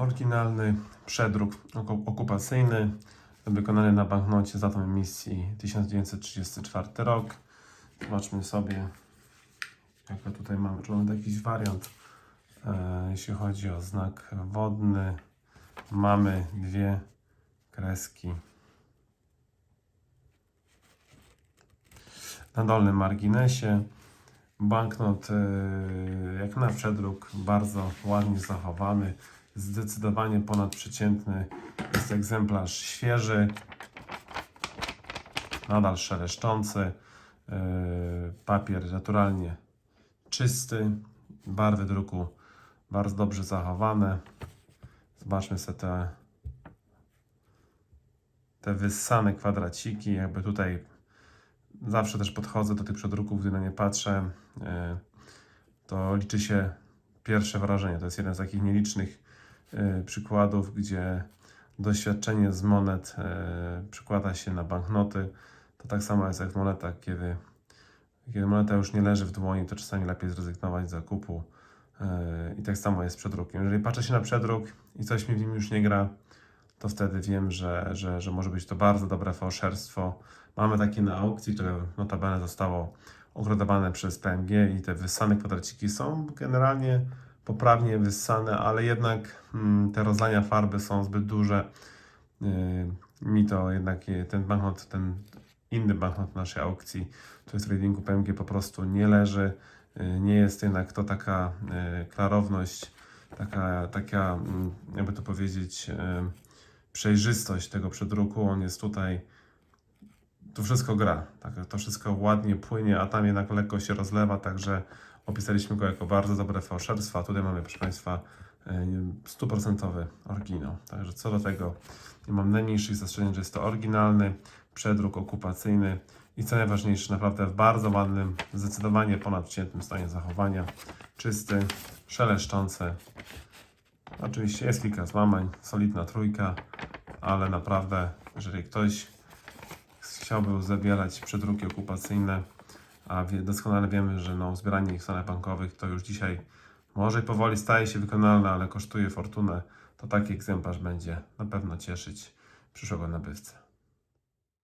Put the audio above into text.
Oryginalny przedruk oku- okupacyjny, wykonany na banknocie z datem emisji 1934 rok. Zobaczmy sobie, jaka tutaj mamy, czy mamy jakiś wariant. E, jeśli chodzi o znak wodny, mamy dwie kreski. Na dolnym marginesie banknot, e, jak na przedruk, bardzo ładnie zachowany, zdecydowanie ponadprzeciętny. Jest egzemplarz świeży, nadal szeleszczący, e, papier naturalnie czysty, barwy druku bardzo dobrze zachowane. Zobaczmy sobie te, te wyssane kwadraciki, jakby tutaj zawsze też podchodzę do tych przedruków, gdy na nie patrzę, e, to liczy się pierwsze wrażenie. To jest jeden z takich nielicznych przykładów, gdzie doświadczenie z monet e, przykłada się na banknoty. To tak samo jest jak w monetach, kiedy, kiedy moneta już nie leży w dłoni, to czasami lepiej zrezygnować z zakupu. E, I tak samo jest z przedrukiem. Jeżeli patrzę się na przedruk i coś mi w nim już nie gra, to wtedy wiem, że, że, że może być to bardzo dobre fałszerstwo. Mamy takie na aukcji, które notabene zostało ogrodowane przez PMG i te wyssane kwadraciki są generalnie poprawnie wyssane, ale jednak mm, te rozlania farby są zbyt duże. Yy, mi to jednak je- ten banknot, ten inny banknot naszej aukcji, to jest tradingu PMG po prostu nie leży. Yy, nie jest jednak to taka yy, klarowność, taka, taka mm, jakby to powiedzieć, przejrzystość tego przedruku. On jest tutaj, tu wszystko gra, tak, to wszystko ładnie płynie, a tam jednak lekko się rozlewa, także opisaliśmy go jako bardzo dobre fałszerstwo, tutaj mamy, proszę Państwa, e, stuprocentowy oryginał. Także co do tego nie mam najmniejszych zastrzeżeń, że jest to oryginalny przedruk okupacyjny i co najważniejsze, naprawdę w bardzo ładnym, zdecydowanie ponadprzeciętnym stanie zachowania. Czysty, szeleszczący. Oczywiście jest kilka złamań, solidna trójka, ale naprawdę, jeżeli ktoś chciałby zabierać przedruki okupacyjne, a doskonale wiemy, że no, zbieranie ich w bankowych to już dzisiaj może powoli staje się wykonalne, ale kosztuje fortunę, to taki egzemplarz będzie na pewno cieszyć przyszłego nabywcę.